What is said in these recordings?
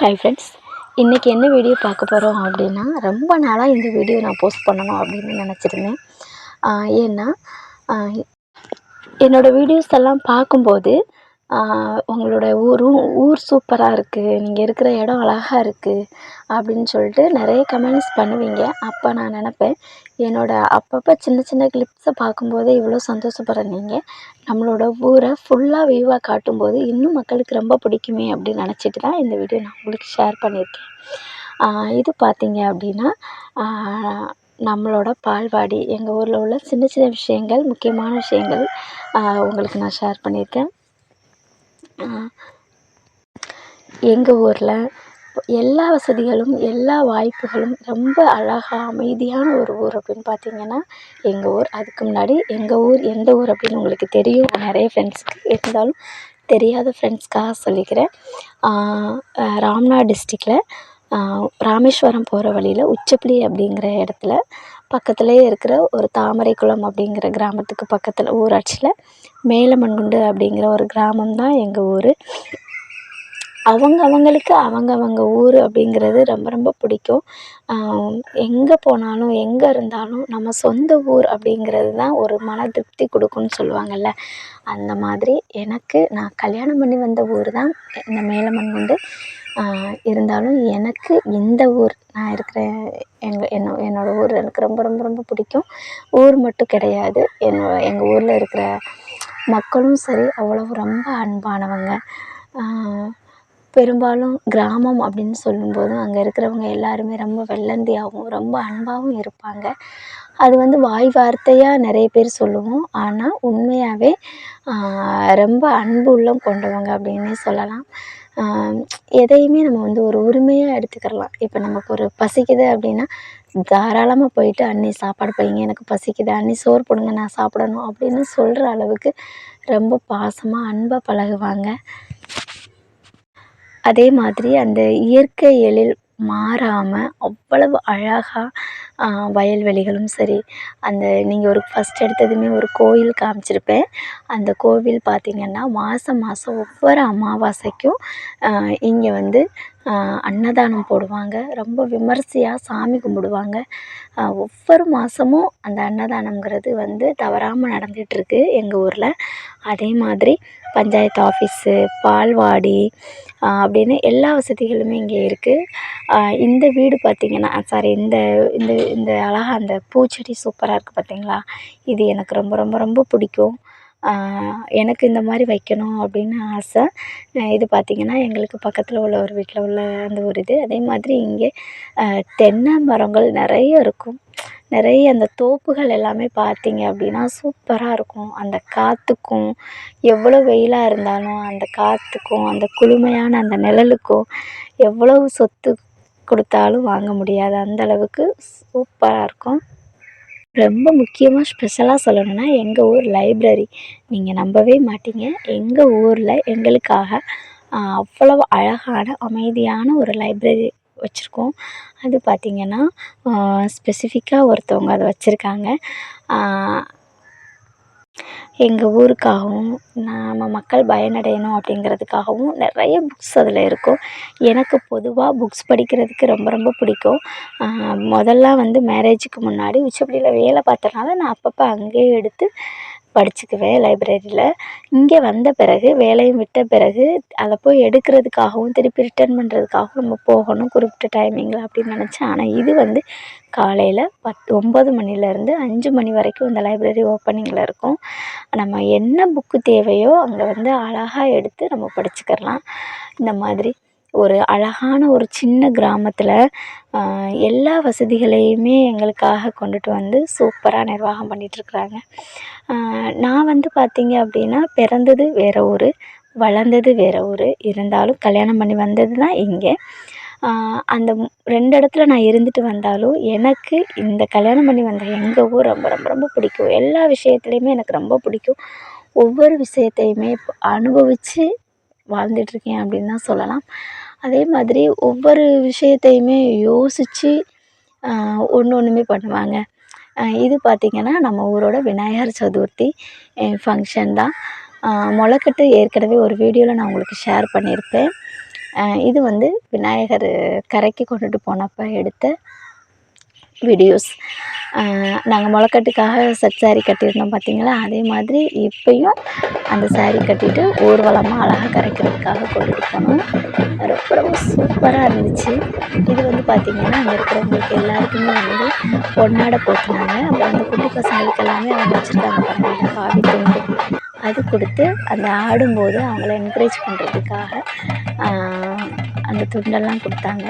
Hi friends இன்றைக்கி என்ன video பார்க்க போகிறோம் அப்படின்னா ரொம்ப நாளாக இந்த வீடியோ நான் போஸ்ட் பண்ணணும் அப்படின்னு நினச்சிருந்தேன். ஏன்னா என்னோடய வீடியோஸ் எல்லாம் பார்க்கும்போது உங்களோட ஊரும் ஊர் சூப்பராக இருக்குது நீங்கள் இருக்கிற இடம் அழகா இருக்குது அப்படின்னு சொல்லிட்டு நிறைய கமெண்ட்ஸ் பண்ணுவீங்க. அப்போ நான் நினப்பேன் என்னோடய அப்பப்போ சின்ன சின்ன கிளிப்ஸை பார்க்கும்போதே இவ்வளோ சந்தோஷப்படுற நீங்கள் நம்மளோட ஊரை ஃபுல்லாக வியூவாக காட்டும்போது இன்னும் மக்களுக்கு ரொம்ப பிடிக்குமே அப்படின்னு நினச்சிட்டு தான் இந்த வீடியோ நான் உங்களுக்கு ஷேர் பண்ணியிருக்கேன். இது பார்த்தீங்க அப்படின்னா நம்மளோட பால்வாடி எங்கள் ஊரில் உள்ள சின்ன சின்ன விஷயங்கள் முக்கியமான விஷயங்கள் உங்களுக்கு நான் ஷேர் பண்ணியிருக்கேன். எங்கள் ஊரில் எல்லா வசதிகளும் எல்லா வாய்ப்புகளும் ரொம்ப அழகா அமைதியான ஒரு ஊர் அப்படின்னு பார்த்தீங்கன்னா எங்கள் ஊர். அதுக்கு முன்னாடி எங்கள் ஊர் எந்த ஊர் அப்படின்னு உங்களுக்கு தெரியும். நிறைய ஃப்ரெண்ட்ஸ்க்கு இருந்தாலும் தெரியாத ஃப்ரெண்ட்ஸ்க்காக சொல்லிக்கிறேன். ராம்நாத் டிஸ்ட்ரிக்டில் ராமேஸ்வரம் போகிற வழியில் உச்சப்புளி அப்படிங்கிற இடத்துல பக்கத்துலேயே இருக்கிற ஒரு தாமரைக்குளம் அப்படிங்கிற கிராமத்துக்கு பக்கத்தில் ஊராட்சியில் மேலமண்குண்டு அப்படிங்கிற ஒரு கிராமம் தான் எங்கள் ஊர். அவங்க அவங்களுக்கு அவங்க அவங்க ஊர் அப்படிங்கிறது ரொம்ப ரொம்ப பிடிக்கும். எங்கே போனாலும் எங்கே இருந்தாலும் நம்ம சொந்த ஊர் அப்படிங்கிறது தான் ஒரு மன திருப்தி கொடுக்கும்னு சொல்லுவாங்கள்ல அந்த மாதிரி எனக்கு நான் கல்யாணம் பண்ணி வந்த ஊர் தான் இந்த மேலமண்குண்டு. இருந்தாலும் எனக்கு இந்த ஊர் நான் இருக்கிற எங்கள் என்ன என்னோடய ஊர் எனக்கு ரொம்ப ரொம்ப ரொம்ப பிடிக்கும். ஊர் மட்டும் கிடையாது. என்னோ எங்கள் ஊரில் இருக்கிற மக்களும் சரி அவ்வளவு ரொம்ப அன்பானவங்க. பெரும்பாலும் கிராமம் அப்படின்னு சொல்லும்போது அங்கே இருக்கிறவங்க எல்லாருமே ரொம்ப வெள்ளந்தியாகவும் ரொம்ப அன்பாகவும் இருப்பாங்க. அது வந்து வாய் வார்த்தையாக நிறைய பேர் சொல்லுவோம். ஆனால் உண்மையாகவே ரொம்ப அன்பு உள்ளம் கொண்டவங்க அப்படின்னே சொல்லலாம். எதையுமே நம்ம வந்து ஒரு உரிமையாக எடுத்துக்கிடலாம் இப்போ நமக்கு ஒரு பசிக்குது அப்படின்னா தாராளமாக போயிட்டு அண்ணி சாப்பாடு வைங்க எனக்கு பசிக்குது. அண்ணி சோறு போடுங்க நான் சாப்பிடணும். அப்படின்னு சொல்கிற அளவுக்கு ரொம்ப பாசமாக அன்பாக பழகுவாங்க. அதே மாதிரி அந்த இயற்கை எழில் மாறாமல் அவ்வளவு அழகாக வயல்வெளிகளும் சரி. அந்த நீங்கள் ஒரு ஃபஸ்ட் எடுத்ததுமே ஒரு கோயில் காமிச்சிருப்பேன். அந்த கோவில் பார்த்திங்கன்னா மாதம் மாதம் ஒவ்வொரு அமாவாசைக்கும் இங்கே வந்து அன்னதானம் போடுவாங்க. ரொம்ப விமர்சையாக சாமி கும்பிடுவாங்க. ஒவ்வொரு மாதமும் அந்த அன்னதானம்ங்கிறது வந்து தவறாமல் நடந்துகிட்ருக்கு எங்கள் ஊரில். அதே மாதிரி பஞ்சாயத்து ஆஃபீஸு பால்வாடி அப்படின்னு எல்லா வசதிகளுமே இங்கே இருக்குது இந்த வீடு பார்த்திங்கன்னா சாரி இந்த இந்த இந்த அழகா அந்த பூச்செடி சூப்பராக இருக்குது பார்த்திங்களா? இது எனக்கு ரொம்ப ரொம்ப ரொம்ப பிடிக்கும். எனக்கு இந்த மாதிரி வைக்கணும் அப்படின்னு ஆசை. இது பார்த்திங்கன்னா எங்களுக்கு பக்கத்தில் உள்ள ஒரு வீட்டில் உள்ள அந்த ஒரு இது. அதே மாதிரி இங்கே தென்னை மரங்கள் நிறைய இருக்கும். நிறைய அந்த தோப்புகள் எல்லாமே பார்த்திங்க அப்படின்னா சூப்பராக இருக்கும். அந்த காற்றுக்கும் எவ்வளோ வெயிலாக இருந்தாலும் அந்த காற்றுக்கும் அந்த குளுமையான அந்த நிழலுக்கும் எவ்வளவு சொத்து கொடுத்தாலும் வாங்க முடியாது. அந்த அளவுக்கு சூப்பராக இருக்கும். ரொம்ப முக்கியமாக ஸ்பெஷலாக சொல்லணும்னா எங்கள் ஊர் லைப்ரரி நீங்கள் நம்பவே மாட்டீங்க. எங்கள் ஊரில் எங்களுக்காக அவ்வளவு அழகான அமைதியான ஒரு லைப்ரரி வச்சுருக்கோம். அது பார்த்திங்கன்னா ஸ்பெசிஃபிக்காக ஒருத்தவங்க அதை வச்சுருக்காங்க. எங்கள் ஊருக்காகவும் நம்ம மக்கள் பயனடையணும் அப்படிங்கிறதுக்காகவும் நிறைய புக்ஸ் அதில் இருக்கும். எனக்கு பொதுவாக புக்ஸ் படிக்கிறதுக்கு ரொம்ப ரொம்ப பிடிக்கும். முதல்லாம் வந்து மேரேஜுக்கு முன்னாடி உச்சப்பள்ளியில் வேலை பார்த்தனால நான் அப்பப்போ அங்கேயே எடுத்து படிச்சுக்குவேன் லைப்ரரியில் இங்கே வந்த பிறகு வேலையும் விட்ட பிறகு அதை போய் எடுக்கிறதுக்காகவும் திருப்பி ரிட்டன் பண்ணுறதுக்காகவும் நம்ம போகணும் குறிப்பிட்ட டைமிங்கில் அப்படின்னு நினச்சேன். ஆனால் இது வந்து காலையில் பத்து ஒம்பது மணிலேருந்து அஞ்சு மணி வரைக்கும் இந்த லைப்ரரி ஓப்பனிங்கில் இருக்கும். நம்ம என்ன புக்கு தேவையோ அங்கே வந்து அழகாக எடுத்து நம்ம படிச்சுக்கிடலாம் இந்த மாதிரி ஒரு அழகான ஒரு சின்ன கிராமத்தில் எல்லா வசதிகளையுமே எங்களுக்காக கொண்டுட்டு வந்து சூப்பராக நிர்வாகம் பண்ணிகிட்ருக்குறாங்க நான் வந்து பார்த்திங்க அப்படின்னா பிறந்தது வேறு ஊர் வளர்ந்தது வேறு ஊர் இருந்தாலும் கல்யாணம் பண்ணி வந்தது தான் இங்கே. அந்த ரெண்டு இடத்துல நான் இருந்துட்டு வந்தாலும் எனக்கு இந்த கல்யாணம் பண்ணி வந்த எங்கள் ஊர் ரொம்ப ரொம்ப ரொம்ப பிடிக்கும். எல்லா விஷயத்துலையுமே எனக்கு ரொம்ப பிடிக்கும். ஒவ்வொரு விஷயத்தையுமே அனுபவித்து வாழ்ந்துட்டுருக்கேன் அப்படின்னு தான் சொல்லலாம். அதே மாதிரி ஒவ்வொரு விஷயத்தையுமே யோசித்து ஒன்று ஒன்றுமே பண்ணுவாங்க. இது பார்த்திங்கன்னா நம்ம ஊரோட விநாயகர் சதுர்த்தி ஃபங்க்ஷன் தான். முளைக்கட்டு ஏற்கனவே ஒரு வீடியோவில் நான் உங்களுக்கு ஷேர் பண்ணியிருப்பேன். இது வந்து விநாயகர் கரைக்கு கொண்டுட்டு போனப்போ எடுத்த வீடியோஸ் நாங்கள் முளைக்கட்டுக்காக செட் சாரீ கட்டியிருந்தோம் பார்த்தீங்களா அதே மாதிரி இப்போயும் அந்த சாரீ கட்டிட்டு ஊர்வலமாக அழகாக கரைக்கிறதுக்காக கொண்டுட்டு போனோம். ரொம்ப ரொம்ப சூப்பராக இருந்துச்சு. இது வந்து பார்த்திங்கன்னா அங்கே இருக்கிறவங்களுக்கு எல்லாருக்குமே வந்து பொன்னாடை போட்டுனாங்க அப்புறம் அந்த குட்டி பசங்களுக்கு எல்லாமே அவங்க வச்சுருக்காங்க பாருங்கள் காவி துண்டு. அது கொடுத்து அந்த ஆடும்போது அவங்கள என்கரேஜ் பண்ணுறதுக்காக அந்த துண்டெல்லாம் கொடுத்தாங்க.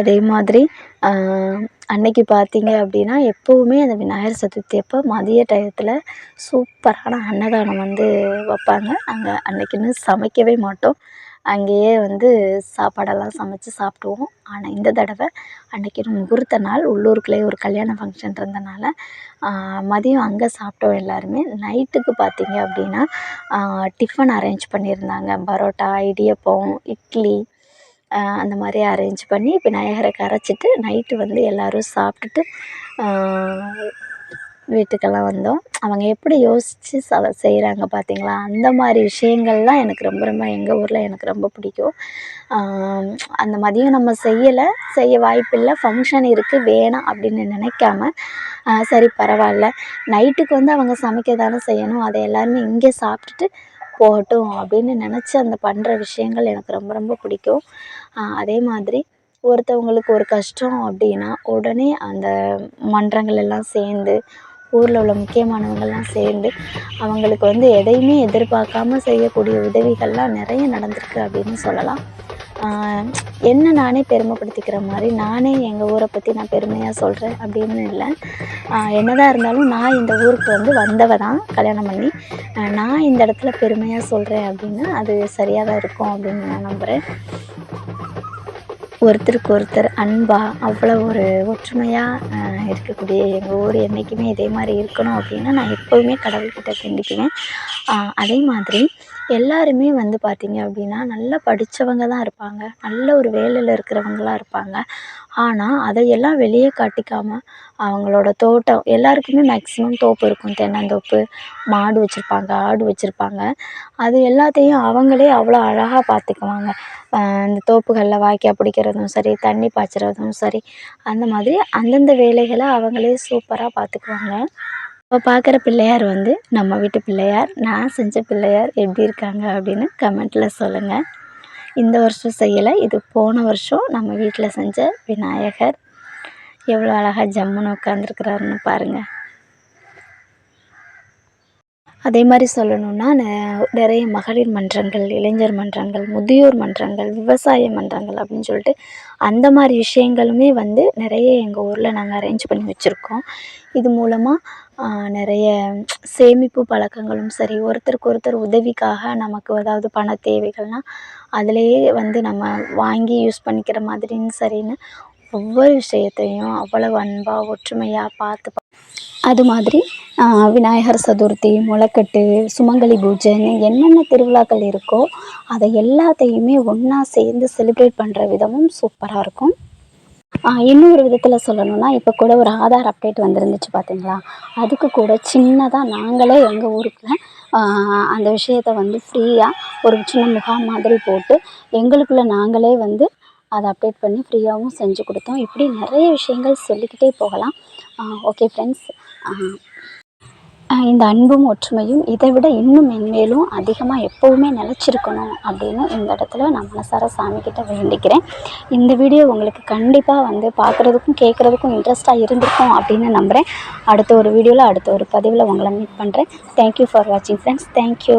அதே மாதிரி அன்னைக்கு பார்த்தீங்க அப்படின்னா எப்போவுமே அந்த விநாயகர் சதுர்த்தி அப்போ மதிய டயத்தில் சூப்பரான அன்னதானம் வந்து வைப்பாங்க. நாங்கள் அன்னைக்குன்னு சமைக்கவே மாட்டோம். அங்கேயே வந்து சாப்பாடெல்லாம் சமைச்சு சாப்பிடுவோம். ஆனால் இந்த தடவை அன்னைக்குன்னு முகூர்த்த நாள் உள்ளூருக்குள்ளேயே ஒரு கல்யாண ஃபங்க்ஷன் இருந்தனால மதியம் அங்கே சாப்பிட்டோம் எல்லாருமே. நைட்டுக்கு பார்த்தீங்க அப்படின்னா டிஃபன் அரேஞ்ச் பண்ணியிருந்தாங்க. பரோட்டா இடியப்பம் இட்லி அந்த மாதிரி அரேஞ்ச் பண்ணி விநாயகரை கரைச்சிட்டு நைட்டு வந்து எல்லோரும் சாப்பிட்டுட்டு வீட்டுக்கெல்லாம் வந்தோம். அவங்க எப்படி யோசித்து ச செய்கிறாங்க பார்த்தீங்களா அந்த மாதிரி விஷயங்கள்லாம் எனக்கு ரொம்ப ரொம்ப எங்கள் ஊரில் எனக்கு ரொம்ப பிடிக்கும். அந்த மதியம் நம்ம செய்யலை செய்ய வாய்ப்பில்லை ஃபங்க்ஷன் இருக்குது வேணாம் அப்படின்னு நினைக்காம சரி பரவாயில்ல. நைட்டுக்கு வந்து அவங்க சமைக்க தானே செய்யணும் அதை எல்லோருமே இங்கே சாப்பிட்டுட்டு போகட்டும் அப்படின்னு நினச்சி அந்த பண்ணுற விஷயங்கள் எனக்கு ரொம்ப ரொம்ப பிடிக்கும். அதே மாதிரி ஒருத்தவங்களுக்கு ஒரு கஷ்டம் அப்படின்னா உடனே அந்த மன்றங்கள் எல்லாம் சேர்ந்து ஊரில் உள்ள முக்கியமானவங்கள்லாம் சேர்ந்து அவங்களுக்கு வந்து எதையுமே எதிர்பார்க்காம செய்யக்கூடிய உதவிகள்லாம் நிறைய நடந்திருக்கு அப்படின்னு சொல்லலாம். என்னை நானே பெருமைப்படுத்திக்கிற மாதிரி நானே எங்கள் ஊரை பற்றி நான் பெருமையாக சொல்கிறேன் அப்படின்னு இல்லை. என்னதான் இருந்தாலும் நான் இந்த ஊருக்கு வந்து வந்தவ தான் கல்யாணம் பண்ணி நான் இந்த இடத்துல பெருமையாக சொல்கிறேன் அப்படின்னா அது சரியாக தான் இருக்கும் அப்படின்னு நான் நம்புகிறேன் ஒருத்தருக்கு ஒருத்தர் அன்பாக அவ்வளோ ஒரு ஒற்றுமையாக இருக்கக்கூடிய எங்கள் ஊர் என்றைக்குமே இதே மாதிரி இருக்கணும் அப்படின்னு நான் எப்போவுமே கடவுள்கிட்ட வேண்டிக்குவேன். அதே மாதிரி எல்லாருமே வந்து பார்த்திங்க அப்படின்னா நல்லா படித்தவங்க தான் இருப்பாங்க. நல்ல ஒரு வேலையில் இருக்கிறவங்களா இருப்பாங்க. ஆனால் அதையெல்லாம் வெளியே காட்டிக்காமல் அவங்களோட தோட்டம் எல்லாருக்குமே மேக்ஸிமம் தோப்பு இருக்கும். தென்னந்தோப்பு மாடு வச்சுருப்பாங்க ஆடு வச்சுருப்பாங்க. அது எல்லாத்தையும் அவங்களே அவ்வளோ அழகாக பார்த்துக்குவாங்க. இந்த தோப்புகளில் வாய்க்கால் பிடிக்கிறதும் சரி தண்ணி பாய்ச்சுறதும் சரி அந்த மாதிரி அந்தந்த வேலைகளை அவங்களே சூப்பராக பார்த்துக்குவாங்க. இப்போ பார்க்குற பிள்ளையார் வந்து நம்ம வீட்டு பிள்ளையார் நான் செஞ்ச பிள்ளையார் எப்படி இருக்காங்க? அப்படின்னு கமெண்ட்டில் சொல்லுங்கள் இந்த வருஷம் செய்யலை இது போன வருஷம் நம்ம வீட்டில் செஞ்ச விநாயகர் எவ்வளோ அழகாக ஜம்முன்னு உட்காந்துருக்கிறாருன்னு பாருங்கள் அதே மாதிரி சொல்லணுன்னா நிறைய மகளிர் மன்றங்கள் இளைஞர் மன்றங்கள் முதியோர் மன்றங்கள் விவசாய மன்றங்கள் அப்படின்னு சொல்லிட்டு அந்த மாதிரி விஷயங்களுமே வந்து நிறைய எங்கள் ஊரில் நாங்கள் அரேஞ்ச் பண்ணி வச்சுருக்கோம். இது மூலமாக நிறைய சேமிப்பு பழக்கங்களும் சரி ஒருத்தருக்கு ஒருத்தர் உதவிக்காக நமக்கு அதாவது பண தேவைகள்னால் அதிலேயே வந்து நம்ம வாங்கி யூஸ் பண்ணிக்கிற மாதிரின்னு சரின்னு ஒவ்வொரு விஷயத்தையும் அவ்வளவு அன்பாக ஒற்றுமையாக பார்த்து அது மாதிரி விநாயகர் சதுர்த்தி முளைக்கட்டு சுமங்கலி பூஜைன்னு என்னென்ன திருவிழாக்கள் இருக்கோ அதை எல்லாத்தையுமே ஒன்றா சேர்ந்து செலிப்ரேட் பண்ணுற விதமும் சூப்பராக இருக்கும். இன்னொரு விதத்தில் சொல்லணும்னா இப்போ கூட ஒரு ஆதார் அப்டேட் வந்துருந்துச்சு பார்த்தீங்களா அதுக்கு கூட சின்னதாக நாங்களே எங்கள் ஊருக்குள்ள அந்த விஷயத்த வந்து ஃப்ரீயாக ஒரு சின்ன முகாம் மாதிரி போட்டு எங்களுக்குள்ளே நாங்களே வந்து அதை அப்டேட் பண்ணி ஃப்ரீயாகவும் செஞ்சு கொடுத்தோம். இப்படி நிறைய விஷயங்கள் சொல்லிக்கிட்டே போகலாம். ஓகே ஃப்ரெண்ட்ஸ் இந்த அன்பும் ஒற்றுமையும் இதை விட இன்னும் மென்மேலும் அதிகமாக எப்போவுமே நிலச்சிருக்கணும் அப்படின்னு இந்த இடத்துல நான் மனசார சாமிக்கிட்ட வேண்டிக்கிறேன். இந்த வீடியோ உங்களுக்கு கண்டிப்பாக வந்து பார்க்குறதுக்கும் கேட்குறதுக்கும் இன்ட்ரெஸ்ட்டாக இருந்திருக்கும் அப்படின்னு நம்புகிறேன் அடுத்த ஒரு வீடியோவில் அடுத்த ஒரு பதிவில் உங்களை மீட் பண்ணுறேன் தேங்க்யூ ஃபார் வாட்சிங் ஃப்ரெண்ட்ஸ் தேங்க்யூ